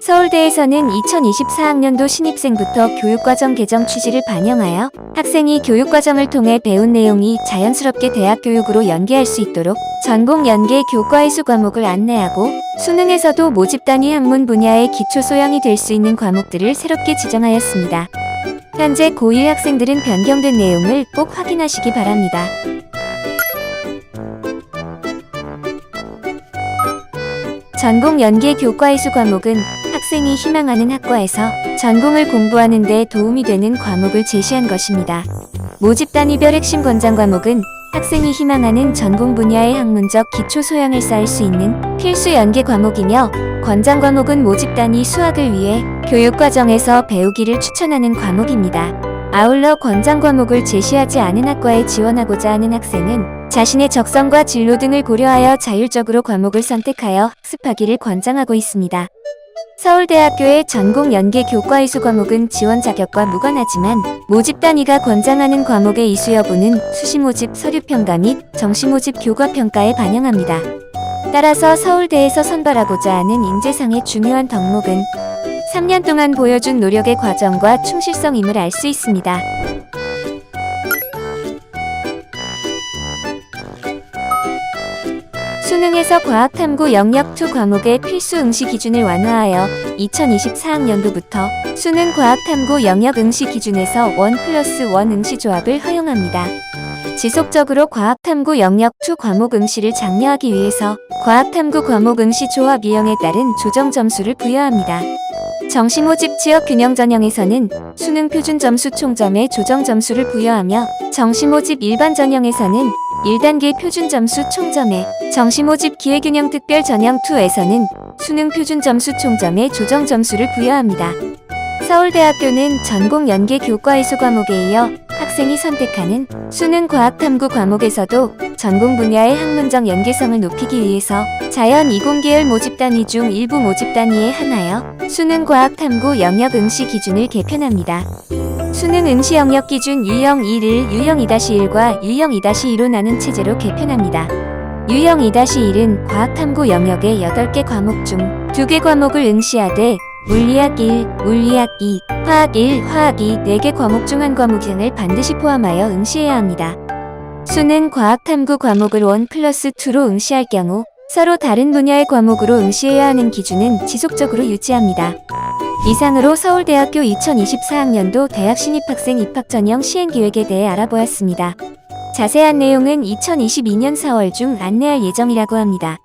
서울대에서는 2024학년도 신입생부터 교육과정 개정 취지를 반영하여 학생이 교육과정을 통해 배운 내용이 자연스럽게 대학 교육으로 연계할 수 있도록 전공 연계 교과이수 과목을 안내하고 수능에서도 모집 단위 학문 분야의 기초 소양이 될 수 있는 과목들을 새롭게 지정하였습니다. 현재 고1 학생들은 변경된 내용을 꼭 확인하시기 바랍니다. 전공 연계 교과이수 과목은 학생이 희망하는 학과에서 전공을 공부하는 데 도움이 되는 과목을 제시한 것입니다. 모집 단위별 핵심 권장 과목은 학생이 희망하는 전공 분야의 학문적 기초 소양을 쌓을 수 있는 필수 연계 과목이며 권장 과목은 모집 단위 수학을 위해 교육 과정에서 배우기를 추천하는 과목입니다. 아울러 권장 과목을 제시하지 않은 학과에 지원하고자 하는 학생은 자신의 적성과 진로 등을 고려하여 자율적으로 과목을 선택하여 학습하기를 권장하고 있습니다. 서울대학교의 전공 연계 교과 이수 과목은 지원 자격과 무관하지만 모집 단위가 권장하는 과목의 이수 여부는 수시 모집 서류 평가 및 정시 모집 교과 평가에 반영합니다. 따라서 서울대에서 선발하고자 하는 인재상의 중요한 덕목은 3년 동안 보여준 노력의 과정과 충실성임을 알 수 있습니다. 수능에서 과학탐구 영역 2 과목의 필수 응시 기준을 완화하여 2024학년도부터 수능 과학탐구 영역 응시 기준에서 1 플러스 1 응시 조합을 허용합니다. 지속적으로 과학탐구 영역 2 과목 응시를 장려하기 위해서 과학탐구 과목 응시 조합 유형에 따른 조정 점수를 부여합니다. 정시 모집 지역 균형 전형에서는 수능 표준 점수 총점에 조정 점수를 부여하며 정시 모집 일반 전형에서는 1단계 표준 점수 총점에 정시 모집 기회균형 특별 전형 2에서는 수능 표준 점수 총점에 조정 점수를 부여합니다. 서울대학교는 전공 연계 교과 이수 과목에 이어 학생이 선택하는 수능 과학 탐구 과목에서도 전공 분야의 학문적 연계성을 높이기 위해서 자연 이공계열 모집 단위 중 일부 모집 단위에 한하여 수능 과학 탐구 영역 응시 기준을 개편합니다. 수능 응시 영역 기준 유형 1을 유형 2-1과 유형 2-2로 나눈 체제로 개편합니다. 유형 2-1은 과학탐구 영역의 8개 과목 중 2개 과목을 응시하되 물리학 1, 물리학 2, 화학 1, 화학 2, 4개 과목 중 한 과목 등을 반드시 포함하여 응시해야 합니다. 수능 과학탐구 과목을 1 플러스 2로 응시할 경우 서로 다른 분야의 과목으로 응시해야 하는 기준은 지속적으로 유지합니다. 이상으로 서울대학교 2024학년도 대학 신입학생 입학 전형 시행 계획에 대해 알아보았습니다. 자세한 내용은 2022년 4월 중 안내할 예정이라고 합니다.